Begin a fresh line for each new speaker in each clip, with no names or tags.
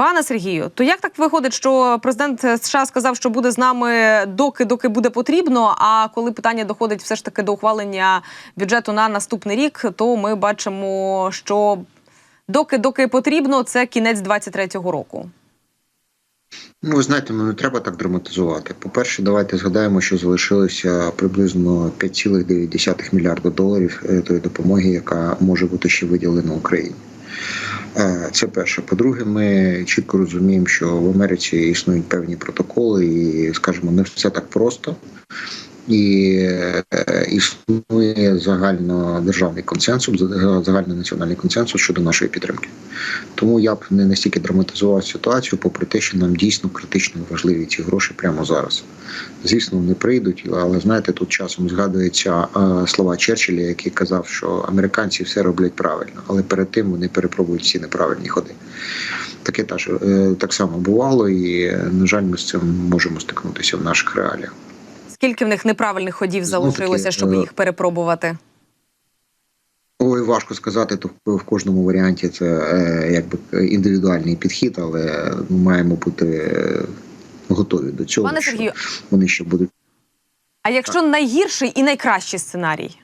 Пане Сергію, то як так виходить, що президент США сказав, що буде з нами доки доки буде потрібно? А коли питання доходить все ж таки до ухвалення бюджету на наступний рік, то ми бачимо, що доки доки потрібно, це кінець 23-го року.
Ну, ви знаєте, ну не треба так драматизувати. По-перше, давайте згадаємо, що залишилося приблизно 5,9 мільярда доларів е, тої допомоги, яка може бути ще виділена Україні. Е, Це перше. По-друге, ми чітко розуміємо, що в Америці існують певні протоколи, і, скажімо, не все так просто. І е, існує загальнодержавний консенсус, загальнонаціональний консенсус щодо нашої підтримки. Тому я б не настільки драматизував ситуацію, попри те, що нам дійсно критично важливі ці гроші прямо зараз. Звісно, вони прийдуть, але знаєте, тут часом згадуються е, слова Черчилля, який казав, що американці все роблять правильно, але перед тим вони перепробують всі неправильні ходи. Таке теж е, так само бувало, і на жаль, ми з цим можемо стикнутися в наших реаліях.
Скільки в них неправильних ходів
Знов-таки,
залишилося, щоб
е,
їх перепробувати?
Ой, важко сказати, то в- кожному варіанті це е, якби індивідуальний підхід, але ми маємо бути е, готові до цього.
Пане Сергію,
вони ще будуть.
а якщо найгірший і найкращий сценарій?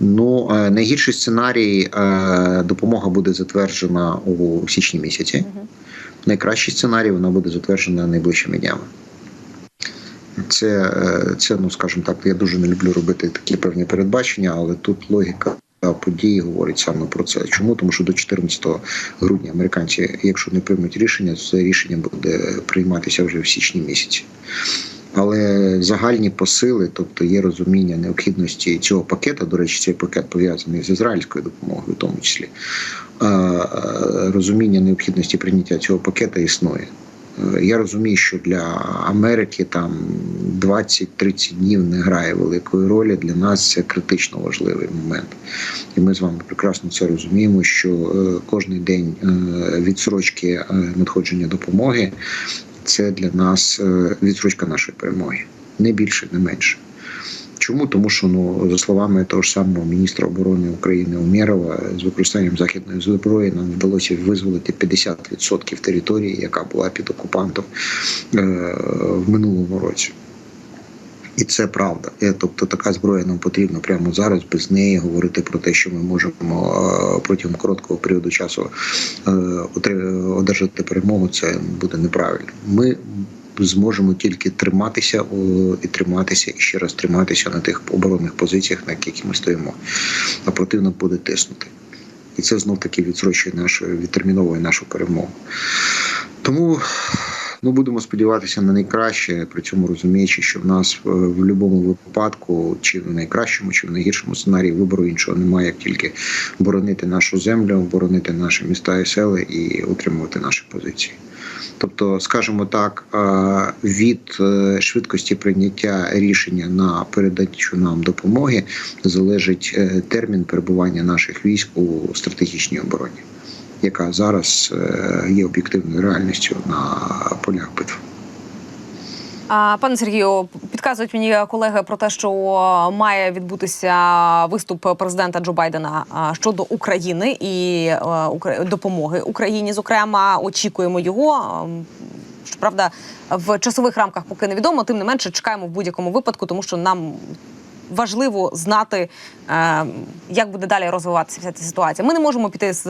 Ну найгірший сценарій допомога буде затверджена у січні місяці.
Мгм.
Найкращий сценарій вона буде затверджена найближчими днями. Це, е, це, ну скажімо так, я дуже не люблю робити такі певні передбачення, але тут логіка події говорить саме про це. Чому? Тому що до 14 грудня американці, якщо не приймуть рішення, це рішення буде прийматися вже в січні місяці. Але загальні посили, тобто є розуміння необхідності цього пакета. До речі, цей пакет пов'язаний з ізраїльською допомогою, в тому числі розуміння необхідності прийняття цього пакета існує. Е, Я розумію, що для Америки там 20-30 днів не грає великої ролі. Для нас це критично важливий момент. І ми з вами прекрасно це розуміємо, що кожен кожний день е, відсрочки е, надходження допомоги це для нас е, відсрочка нашої перемоги. Не більше, не менше. Чому? Тому що ну за словами того ж самого міністра оборони України Умєрова, з використанням західної зброї нам вдалося визволити 50% території, яка була під окупантом е, в минулому році. І це правда. Е, Тобто така зброя нам потрібна прямо зараз. Без неї говорити про те, що ми можемо е, протягом короткого періоду часу е, одержати перемогу, це буде неправильно. Ми зможемо тільки триматися і триматися і ще раз триматися на тих оборонних позиціях, на яких ми стоїмо. А противник буде тиснути. І це знов таки відсрочує нашу відтерміновує нашу перемогу. Тому ну будемо сподіватися на найкраще, при цьому розуміючи, що в нас е, в будь-якому випадку, чи в найкращому, чи в найгіршому сценарії вибору іншого немає, як тільки боронити нашу землю, боронити наші міста і села і утримувати наші позиції. Тобто, скажімо так, е, від е, швидкості прийняття рішення на передачу нам допомоги залежить е, термін перебування наших військ у стратегічній обороні, яка зараз є об'єктивною реальністю на полях битв.
Пане Сергію, підказують мені колеги про те, що має відбутися виступ президента Джо Байдена щодо України і е, допомоги Україні. Зокрема, очікуємо його. Ем, Щоправда, в часових рамках поки невідомо. Тим не менше, чекаємо в будь-якому випадку, тому що нам важливо знати, е, як буде далі розвиватися вся ця ситуація. Ми не можемо піти з.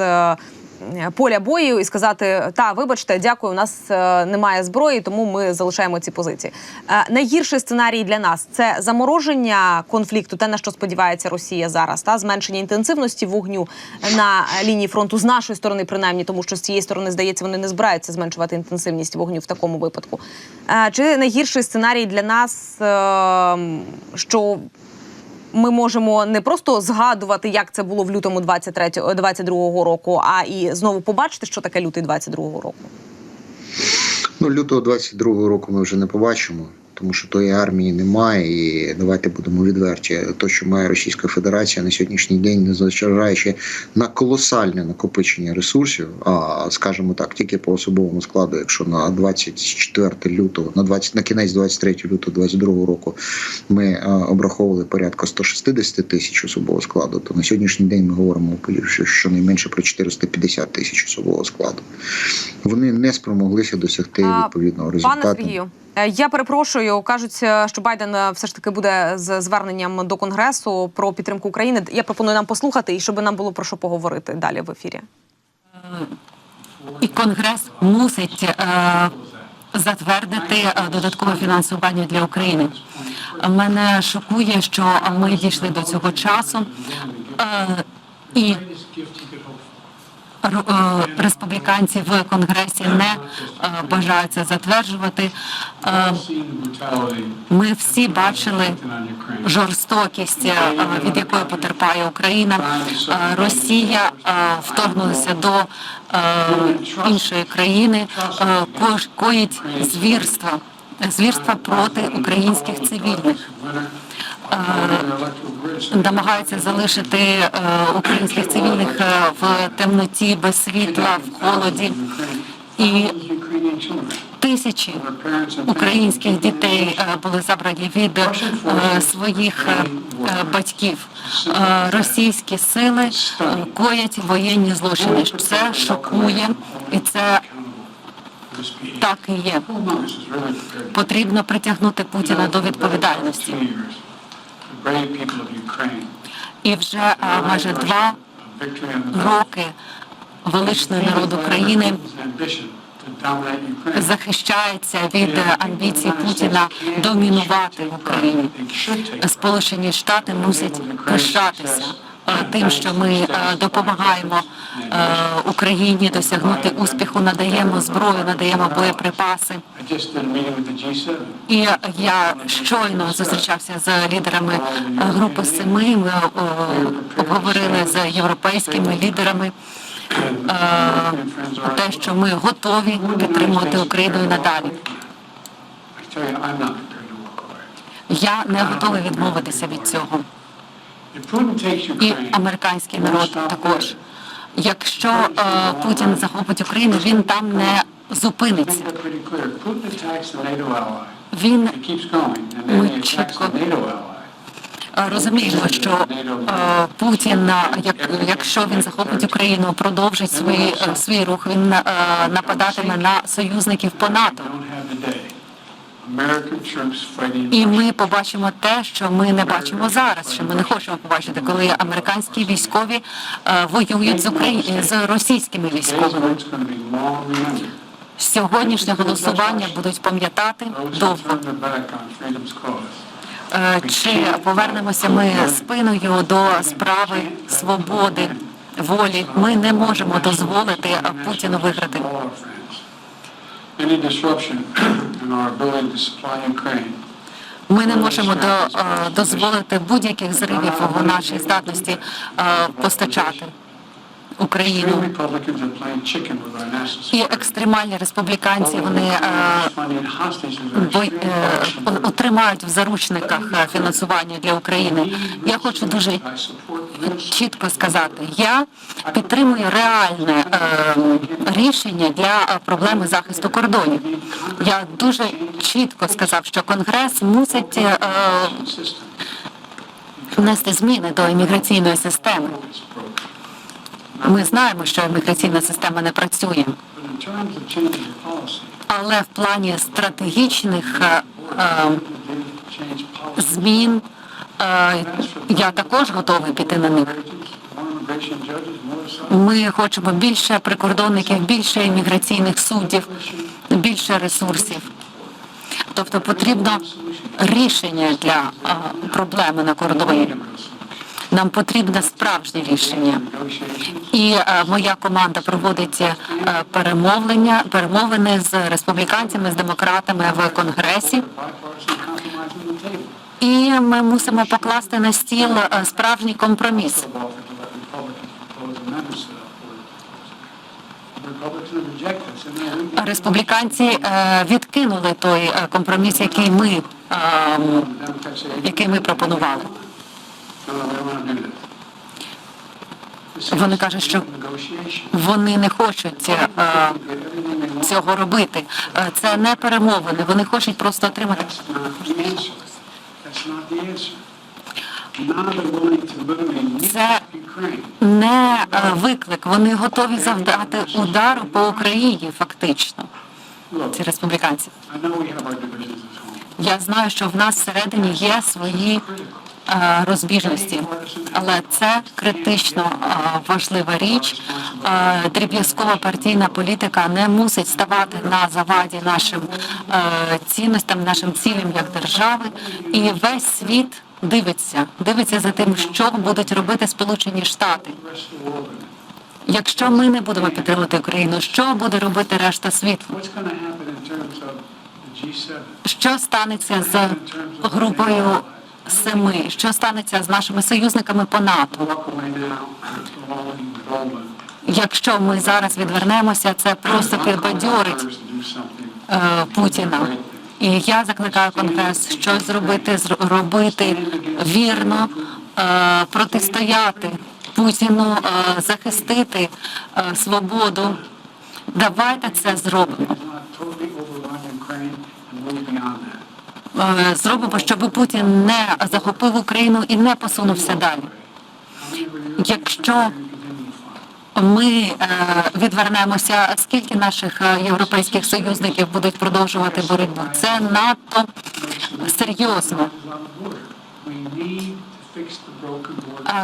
Поля бою і сказати, та вибачте, дякую, у нас е, немає зброї, тому ми залишаємо ці позиції. Е, найгірший сценарій для нас це замороження конфлікту, те на що сподівається Росія зараз, та зменшення інтенсивності вогню на лінії фронту з нашої сторони, принаймні, тому що з цієї сторони здається, вони не збираються зменшувати інтенсивність вогню в такому випадку. Е, чи найгірший сценарій для нас, е, що ми можемо не просто згадувати, як це було в лютому 23, 22 року, а і знову побачити, що таке лютий 22 року.
Ну, лютого 22-го року ми вже не побачимо, тому що тої армії немає. І давайте будемо відверті. То, що має Російська Федерація на сьогоднішній день, не незважаючи на колосальне накопичення ресурсів, а скажімо так, тільки по особовому складу, якщо на 24 лютого, на 20, на кінець 23 лютого 22 року ми е, обраховували порядка 160 тисяч особового складу, то на сьогоднішній день ми говоримо що щонайменше про 450 тисяч особового складу. вони не спромоглися досягти відповідного
Пане
результату.
Сергію, е, я перепрошую. Кажуть, е, що Байден е, все ж таки буде з зверненням до конгресу про підтримку України. Я пропоную нам послухати і щоб нам було про що поговорити далі в ефірі.
і Конгрес мусить е, затвердити е, додаткове фінансування для України. Мене шокує, що ми дійшли до цього часу. Е, і е, республіканці в конгресі не е, бажають це затверджувати. Е, Ми всі бачили жорстокість, е, від якої потерпає Україна. Е, Росія е, вторгнулася до е, іншої країни, е, коїть звірства, звірства проти українських цивільних. Намагаються залишити е, українських цивільних е, в темноті, без світла, в холоді. І тисячі українських дітей е, були забрані від своїх батьків. Російські сили коять воєнні злочини. Це шокує, і це так і є. Потрібно притягнути Путіна до відповідальності. І вже майже два роки величний народ України захищається від е, амбіцій Путіна домінувати в Україні. Сполучені Штати мусять пишатися тим, що ми е, допомагаємо е, Україні досягнути успіху, надаємо зброю, надаємо боєприпаси. І я щойно зустрічався з лідерами е, групи семи. Ми е, обговорили з європейськими лідерами е, те, що ми готові підтримувати Україну і надалі. Я не готовий відмовитися від цього. І американський народ також. Якщо е, Путін захопить Україну, він там не зупиниться. Він
ми чітко
Е, Розуміємо, що е, Путін, е, як, якщо він захопить Україну, продовжить свої, е, свій рух, він е, нападатиме на союзників по НАТО. І ми побачимо те, що ми не бачимо зараз, що ми не хочемо побачити, коли американські військові е, воюють з Украї... з російськими військовими. Сьогоднішнє голосування будуть пам'ятати довго. Е, Чи повернемося ми спиною до справи свободи, волі? Ми не можемо дозволити Путіну виграти.
Any disruption in our ability to supply Ukraine?
Ми не можемо до, е, дозволити будь-яких зривів в нашій здатності е, постачати Україну. І екстремальні республіканці вони е, е, отримають в заручниках е, фінансування для України. Я хочу дуже чітко сказати, я підтримую реальне рішення для проблеми захисту кордонів. Я дуже чітко сказав, що Конгрес мусить внести зміни до імміграційної системи. Ми знаємо, що імміграційна система не працює, але в плані стратегічних е, е, змін е, я також готовий піти на них. Ми хочемо більше прикордонників, більше імміграційних суддів, більше ресурсів. Тобто потрібно рішення для проблеми на кордоні. Нам потрібне справжнє рішення. І е, моя команда проводить е, перемовлення, перемовини з республіканцями, з демократами в конгресі. І ми мусимо покласти на стіл е, справжній компроміс. Республіканці е, відкинули той е, компроміс, який ми, ем, який ми пропонували. Вони кажуть, що вони не хочуть е, цього робити. Е, Це не перемовини. Вони хочуть просто отримати. Це не е, виклик. Вони готові завдати удару по Україні, фактично. Ці республіканці. Я знаю, що в нас всередині є свої розбіжності, але це критично е, важлива річ. Е, Дріб'язкова партійна політика не мусить ставати на заваді нашим е, цінностям, нашим цілям як держави, і весь світ дивиться, дивиться за тим, що будуть робити Сполучені Штати. Якщо ми не будемо підтримувати Україну, що буде робити решта світу?
What's going to happen in terms of the G7?
Що станеться з групою семи? Що станеться з нашими союзниками по НАТО? Якщо ми зараз відвернемося, це просто підбадьорить е, Путіна. І я закликаю Конгрес щось зробити, зр- робити вірно, е, протистояти Путіну, е, захистити свободу. Давайте це зробимо. Зробимо, щоб Путін не захопив Україну і не посунувся далі. Якщо ми е, відвернемося, скільки наших е, європейських союзників будуть продовжувати боротьбу? Це надто серйозно.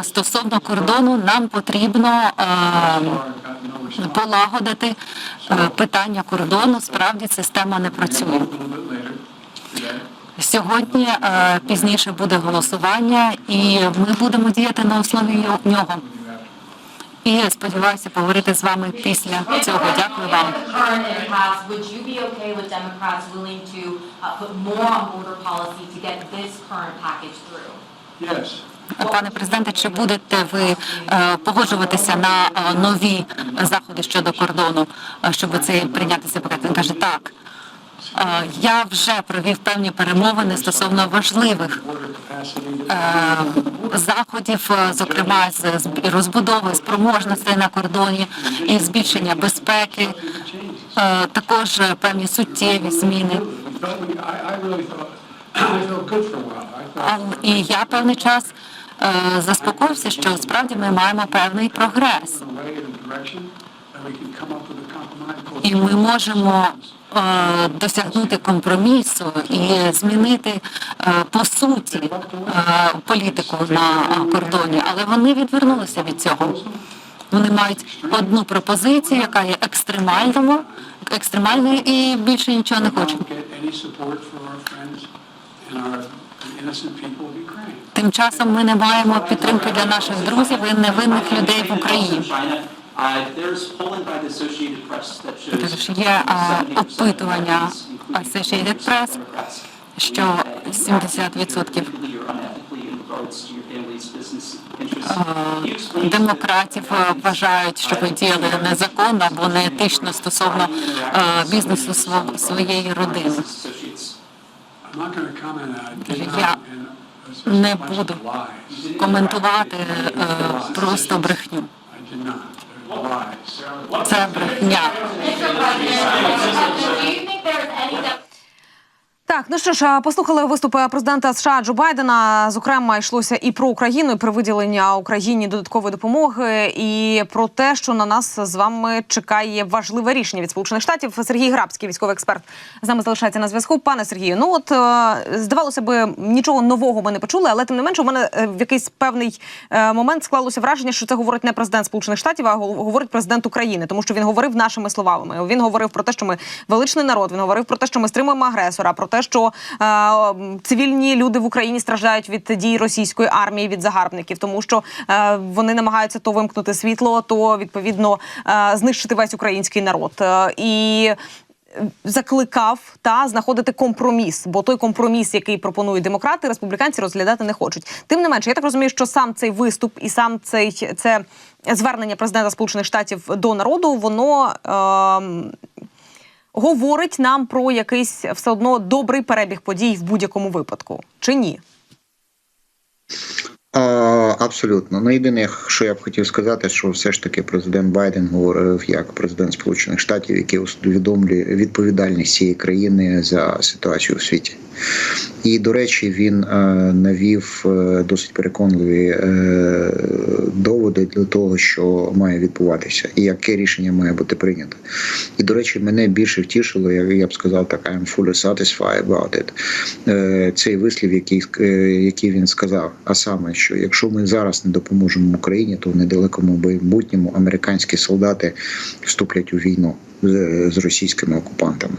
Стосовно кордону, нам потрібно е, полагодити е, питання кордону. Справді система не працює. Сьогодні е, пізніше буде голосування, і ми будемо діяти на основі нього. І сподіваюся поговорити з вами після цього. Дякую вам. Пане президенте, чи будете ви е, погоджуватися на е, нові заходи щодо кордону, щоб це прийняти цей пакет? Він каже, так. Е, Я вже провів певні перемовини стосовно важливих е, заходів, е, зокрема з розбудови спроможностей на кордоні і збільшення безпеки, також певні суттєві зміни. А, І я певний час заспокоївся, що справді ми маємо певний прогрес. І ми можемо е, досягнути компромісу і змінити е, по суті е, політику на кордоні, але вони відвернулися від цього. Вони мають одну пропозицію, яка є екстремальною, екстремальною і більше нічого не хочуть. Тим часом ми не маємо підтримки для наших друзів і невинних людей в Україні.
Uh,
Тож є а,
70%
опитування Associated Press, що
uh,
70%
illegally or unethically in regards to your family's business interests. Can you explain to the-
демократів е, вважають, що ви діяли незаконно або неетично стосовно е, бізнесу сво- своєї родини. Я не буду коментувати е, просто брехню. September, yeah.
Mr. President, do you think there's any
Так, ну що ж, послухали виступи президента США Джо Байдена. Зокрема, йшлося і про Україну, і про виділення Україні додаткової допомоги, і про те, що на нас з вами чекає важливе рішення від Сполучених Штатів. Сергій Грабський, військовий експерт, з нами залишається на зв'язку. Пане Сергію, ну от е, здавалося би, нічого нового ми не почули, але тим не менше, у мене е, в якийсь певний е, момент склалося враження, що це говорить не президент Сполучених Штатів, а говорить президент України, тому що він говорив нашими словами. Він говорив про те, що ми величний народ. Він говорив про те, що ми стримуємо агресора, про те, що е, цивільні люди в Україні страждають від дій російської армії, від загарбників, тому що е, вони намагаються то вимкнути світло, то відповідно е, знищити весь український народ. Е, і закликав та знаходити компроміс, бо той компроміс, який пропонують демократи, республіканці розглядати не хочуть. Тим не менше, я так розумію, що сам цей виступ і сам цей це звернення президента Сполучених Штатів до народу, воно. Ем, Говорить нам про якийсь все одно добрий перебіг подій в будь-якому випадку, чи ні?
Абсолютно. Ну єдине, що я б хотів сказати, що все ж таки президент Байден говорив як президент Сполучених Штатів, який усвідомлює відповідальність цієї країни за ситуацію у світі. І, до речі, він е, навів е, досить переконливі е, доводи для того, що має відбуватися, і яке рішення має бути прийнято. І, до речі, мене більше втішило, я, б сказав так, I'm fully satisfied about it. Цей вислів, який, який він сказав, а саме, що якщо ми зараз не допоможемо Україні, то в недалекому майбутньому американські солдати вступлять у війну з російськими окупантами.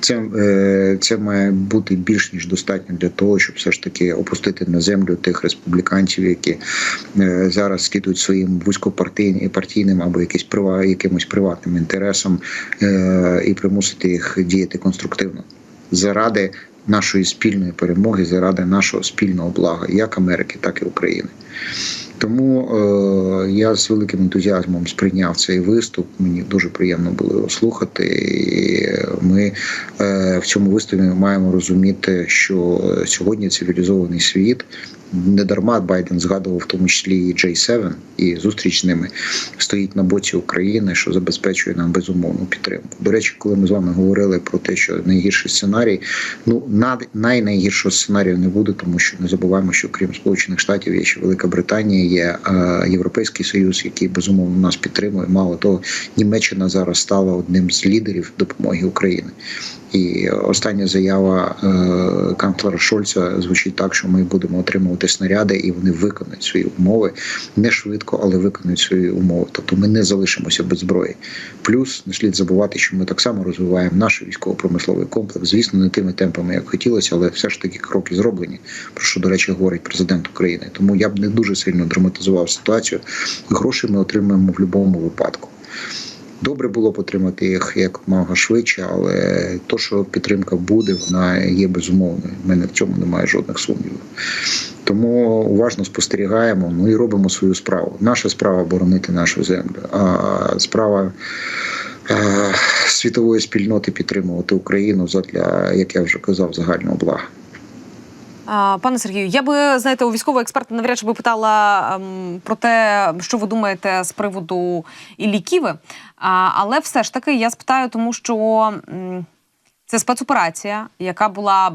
Це, е, це має бути більш ніж достатньо для того, щоб все ж таки опустити на землю тих республіканців, які е, зараз скидують своїм вузькопартійним партійним або якийсь прива, якимось приватним інтересам е, і примусити їх діяти конструктивно заради нашої спільної перемоги, заради нашого спільного блага, як Америки, так і України. Тому е, я з великим ентузіазмом сприйняв цей виступ. Мені дуже приємно було його слухати. І ми е, в цьому виступі маємо розуміти, що сьогодні цивілізований світ не дарма Байден згадував в тому числі і J7, і зустріч з ними стоїть на боці України, що забезпечує нам безумовну підтримку. До речі, коли ми з вами говорили про те, що найгірший сценарій, ну най-найгіршого сценарію не буде, тому що не забуваємо, що крім Сполучених Штатів є ще Велика Британія, є е, Європейський Союз, який безумовно нас підтримує. Мало того, Німеччина зараз стала одним з лідерів допомоги Україні. І остання заява е, канцлера Шольца звучить так, що ми будемо отримувати снаряди, і вони виконають свої умови не швидко, але виконують свої умови. Тобто ми не залишимося без зброї. Плюс не слід забувати, що ми так само розвиваємо наш військово-промисловий комплекс. Звісно, не тими темпами, як хотілося, але все ж таки кроки зроблені. Про що, до речі, говорить президент України. Тому я б не дуже сильно драматизував ситуацію. Гроші ми отримаємо в будь-якому випадку. Добре було б отримати їх як мага швидше, але то, що підтримка буде, вона є безумовною. У мене в цьому немає жодних сумнівів. Тому уважно спостерігаємо, ну і робимо свою справу. Наша справа боронити нашу землю, а справа е, світової спільноти підтримувати Україну задля, як я вже казав, загального блага.
Пане Сергію, я би знаєте, у військового експерта навряд чи би питала ем, про те, що ви думаєте з приводу Іллі Ківи. А, але все ж таки я спитаю, тому що це спецоперація, яка була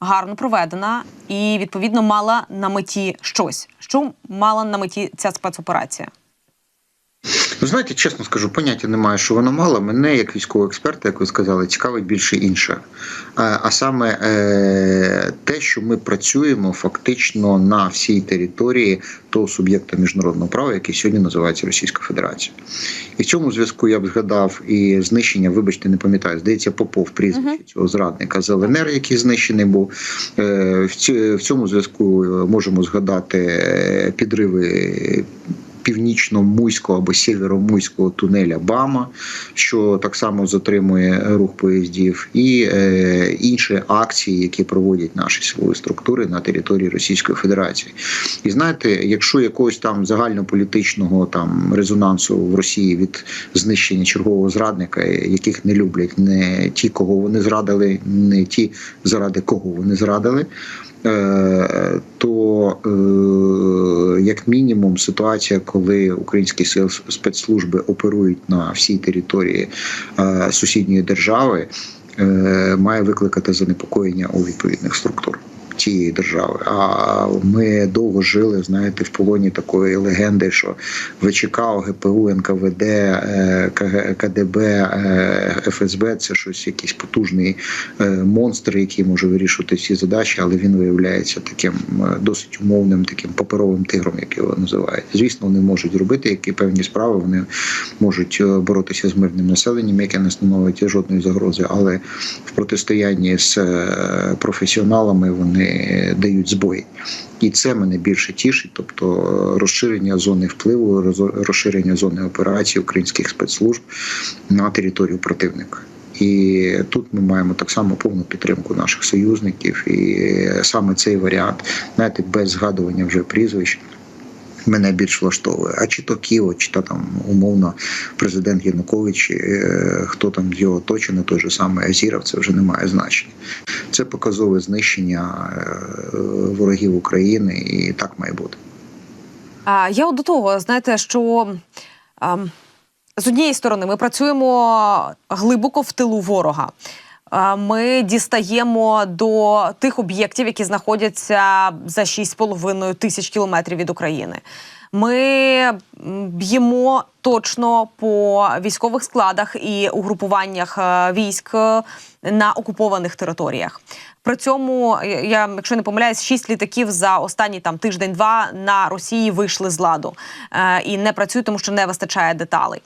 гарно проведена і відповідно мала на меті щось. Що мала на меті ця спецоперація?
Ви знаєте, чесно скажу, поняття немає, що воно мало. Мене, як військового експерта, як ви сказали, цікавить більше інше. А, саме е, те, що ми працюємо фактично на всій території того суб'єкта міжнародного права, який сьогодні називається Російська Федерація. І в цьому зв'язку я б згадав і знищення, вибачте, не пам'ятаю, здається, Попов прізвище цього зрадника з ЛНР, який знищений був. Е, в цьому зв'язку е, можемо згадати підриви північно-муйського або сєвєро-муйського тунеля Бама, що так само затримує рух поїздів, і е, інші акції, які проводять наші силові структури на території Російської Федерації. І знаєте, якщо якогось там загальнополітичного там резонансу в Росії від знищення чергового зрадника, яких не люблять не ті, кого вони зрадили, не ті, заради кого вони зрадили. Е, То е, як мінімум ситуація, коли українські сили спецслужби оперують на всій території е, сусідньої держави, має викликати занепокоєння у відповідних структур. Тієї держави, а ми довго жили, знаєте, в полоні такої легенди, що ВЧК, ОГПУ, НКВД, е, КДБ, е, ФСБ це щось, якийсь потужний е, монстр, який може вирішувати всі задачі, але він виявляється таким досить умовним, таким паперовим тигром, як його називають. Звісно, вони можуть робити які певні справи. Вони можуть боротися з мирним населенням, яке не становить жодної загрози, але в протистоянні з професіоналами вони дають збої. І це мене більше тішить, тобто е, розширення зони впливу, розширення зони операції українських спецслужб на територію противника. І тут ми маємо так само повну підтримку наших союзників, і саме цей варіант, знаєте, без згадування вже прізвищ. Мене більш влаштовує. А чи то Ківо, чи то там умовно президент Янукович, е, хто там його оточення, той же самий Азіров, це вже не має значення. Це показове знищення е, ворогів України, і так має бути.
А, я от до того, знаєте, що ем, з однієї сторони ми працюємо глибоко в тилу ворога. Е, ми дістаємо до тих об'єктів, які знаходяться за 6,5 тисяч кілометрів від України. Ми б'ємо точно по військових складах і угрупуваннях е, військ е, на окупованих територіях. При цьому я- я, якщо не помиляюсь, шість літаків за останній там тиждень-два на Росії вийшли з ладу е, і не працюють, тому що не вистачає деталей.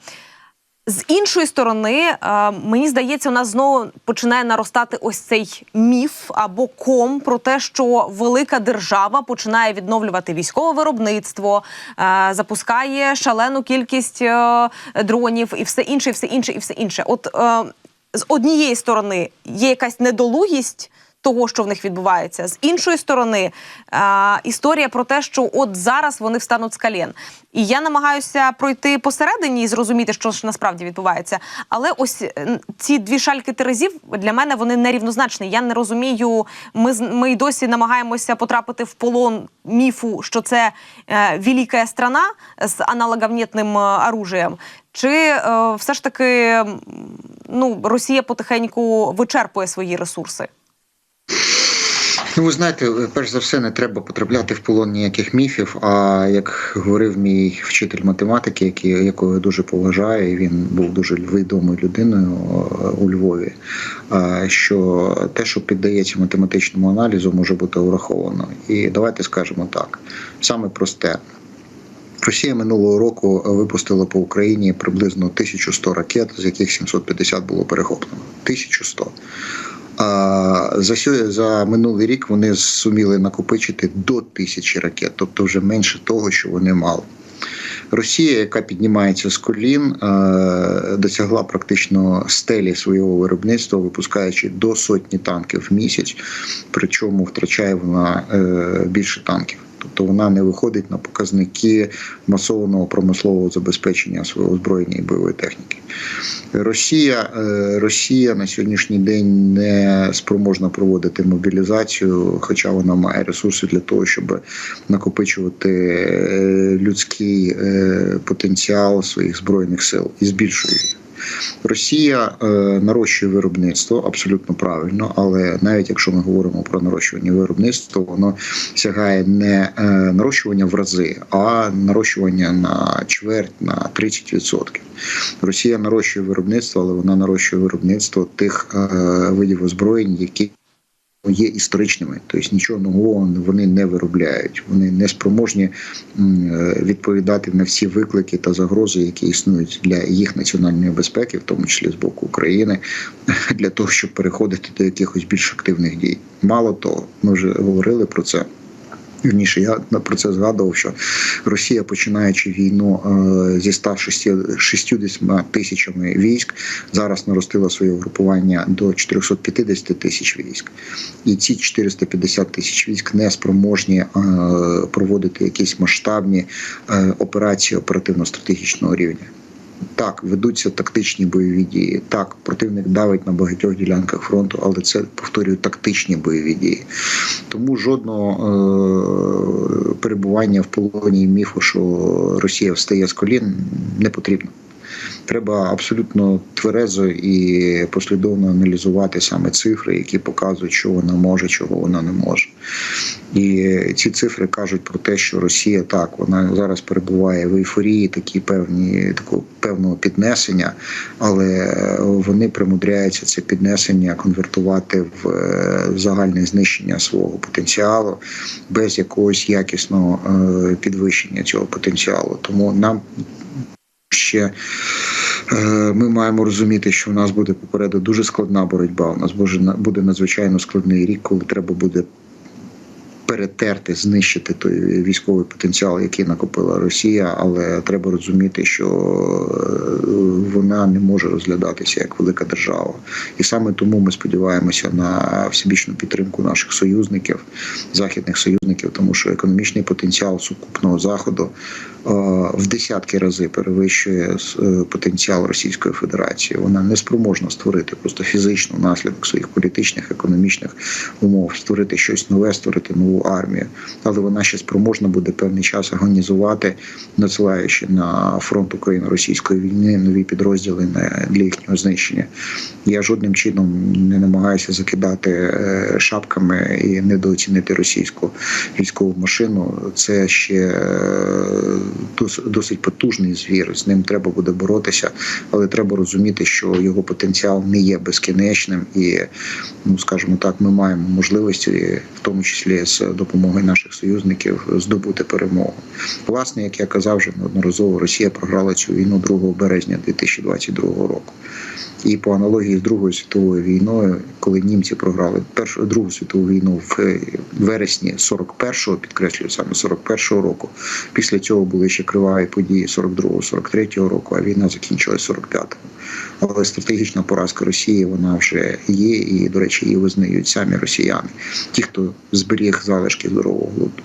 З іншої сторони, е, мені здається, у нас знову починає наростати ось цей міф або ком про те, що велика держава починає відновлювати військове виробництво, е, запускає шалену кількість е, дронів і все інше, і все інше, і все інше. От з однієї сторони є якась недолугість. Того, що в них відбувається, з іншої сторони, е, історія про те, що от зараз вони встануть з колін. І я намагаюся пройти посередині і зрозуміти, що ж насправді відбувається. Але ось е, ці дві шальки терезів для мене вони нерівнозначні. Я не розумію. Ми ми й досі намагаємося потрапити в полон міфу, що це е, велика страна з аналоговнітним е, оружієм. Чи е, все ж таки ну, Росія потихеньку вичерпує свої ресурси?
Ну, ви знаєте, перш за все, не треба потрапляти в полон ніяких міфів. А як говорив мій вчитель математики, який, якого я дуже поважаю, і він був дуже відомою людиною е, у Львові, е, що те, що піддається математичному аналізу, може бути враховано. І давайте скажемо так: саме просте. Росія минулого року випустила по Україні приблизно 1100 ракет, з яких 750 було перехоплено. 1100. А за за минулий рік вони суміли накопичити до тисячі ракет, тобто вже менше того, що вони мали. Росія, яка піднімається з колін, досягла практично стелі свого виробництва, випускаючи до сотні танків в місяць, причому втрачає вона е, більше танків. Тобто вона не виходить на показники масованого промислового забезпечення свого озброєння і бойової техніки. Росія, е, Росія на сьогоднішній день не спроможна проводити мобілізацію, хоча вона має ресурси для того, щоб накопичувати е, людський е, потенціал своїх збройних сил і збільшує. Росія е, нарощує виробництво абсолютно правильно, але навіть якщо ми говоримо про нарощування виробництва, воно сягає не е, нарощування в рази, а нарощування на чверть на 30%. Росія нарощує виробництво, але вона нарощує виробництво тих е, видів озброєнь, які є історичними, тобто нічого нового вони не виробляють. Вони не спроможні е, відповідати на всі виклики та загрози, які існують для їх національної безпеки, в тому числі з боку України, для того, щоб переходити до якихось більш активних дій. Мало того, ми вже говорили про це. Вірніше, я про це згадував, що Росія, починаючи війну е, зі 160 тисячами військ, зараз наростила своє угрупування до 450 тисяч військ. І ці 450 тисяч військ не спроможні е, проводити якісь масштабні е, операції оперативно-стратегічного рівня. Так, ведуться тактичні бойові дії. Так, противник давить на багатьох ділянках фронту, але це повторюю тактичні бойові дії. Тому жодного е- перебування в полоні міфу, що Росія встає з колін, не потрібно. Треба абсолютно тверезо і послідовно аналізувати саме цифри, які показують, що вона може, чого вона не може. І ці цифри кажуть про те, що Росія так вона зараз перебуває в ейфорії, такі певні такого певного піднесення, але вони примудряються це піднесення конвертувати в е, загальне знищення свого потенціалу без якогось якісного е, підвищення цього потенціалу. Тому нам ще е, ми маємо розуміти, що у нас буде попереду дуже складна боротьба. У нас буде надзвичайно складний рік, коли треба буде перетерти, знищити той військовий потенціал, який накопила Росія, але треба розуміти, що е, вона не може розглядатися як велика держава, і саме тому ми сподіваємося на всебічну підтримку наших союзників, західних союзників, тому що економічний потенціал сукупного заходу е, в десятки рази перевищує е, потенціал Російської Федерації. Вона не спроможна створити просто фізично наслідок своїх політичних, економічних умов, створити щось нове, створити нову нову армію, але вона ще спроможна буде певний час агонізувати, надсилаючи на фронт Україно-російської війни нові підрозділи для їхнього знищення. Я жодним чином не намагаюся закидати е, шапками і недооцінити російську військову машину. Це ще е, досить потужний звір. З ним треба буде боротися, але треба розуміти, що його потенціал не є безкінечним, і ну скажімо так, ми маємо можливості, в тому числі з допомогою наших союзників, здобути перемогу. Власне, як я казав вже неодноразово, Росія програла цю війну 2 березня 2022 року. І по аналогії з Другою світовою війною, коли німці програли першу другу світову війну в е, вересні 41-го, підкреслюю саме 41-го року. Після цього були ще криваві події 42-го, 43-го року, а війна закінчилась 45-го. Але стратегічна поразка Росії вона вже є, і до речі, її визнають самі росіяни, ті, хто зберіг залишки здорового глузду.